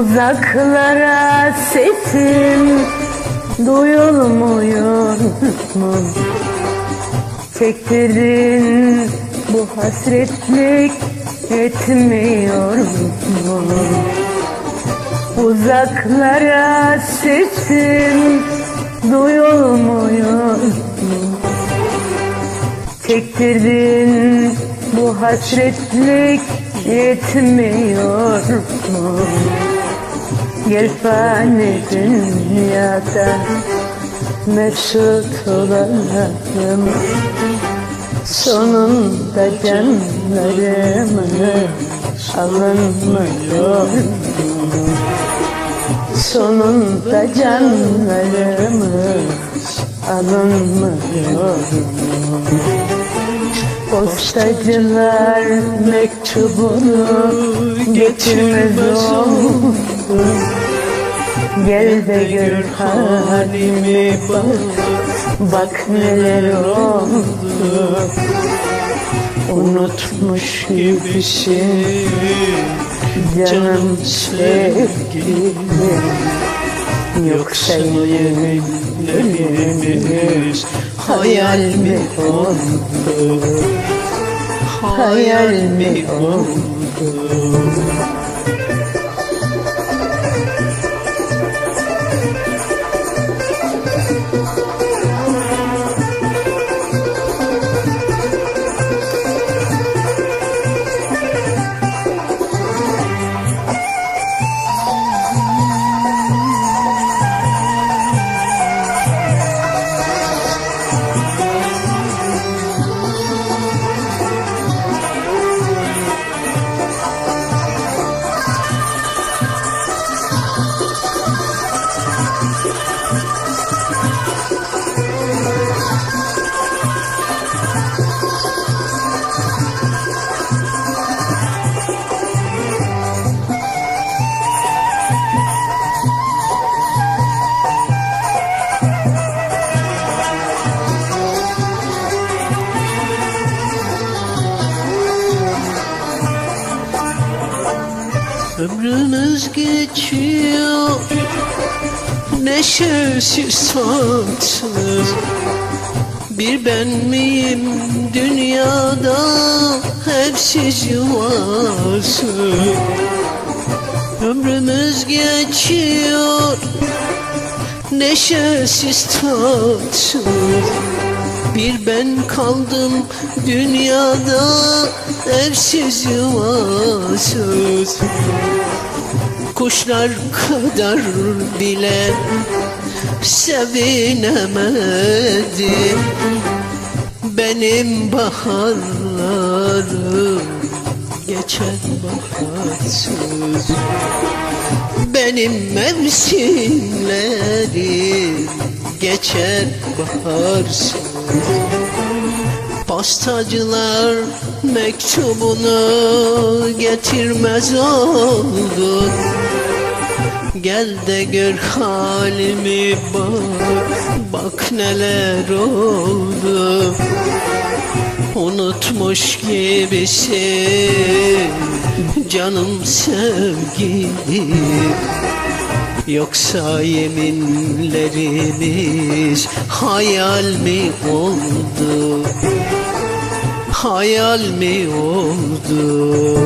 Uzaklara sesim duyulmuyor mu? Çektirin bu hasretlik etmiyor mu? Uzaklara sesim duyulmuyor mu? Çektirdin bu hasretlik yetmiyor mu? Gel fani dünyada mesut olalım Sonunda canlarımı alınmıyor? Sonunda canlarımı alınmıyor? Postacılar mektubunu getirmez oldu Gel de gör halimi bak. Bak neler oldu. Unutmuş gibisin Canım sevgilim. Yoksa yeminlerimiz Hayal mi oldu? Hayal mi oldu Ömrümüz geçiyor. Neşesiz tatsız Bir ben miyim dünyada? Hep siz varsın Ömrümüz geçiyor. Neşesiz tatsız bir ben kaldım dünyada evsiz yuvasız Kuşlar kadar bile sevinemedim Benim baharlarım. Geçen baharsız Benim mevsimlerim geçer baharsız Postacılar mektubunu getirmez oldu Gel de gör halimi bak Bak neler oldu. Unutmuş gibisin Canım sevgilim Yoksa yeminlerimiz hayal mi oldu? Hayal mi oldu?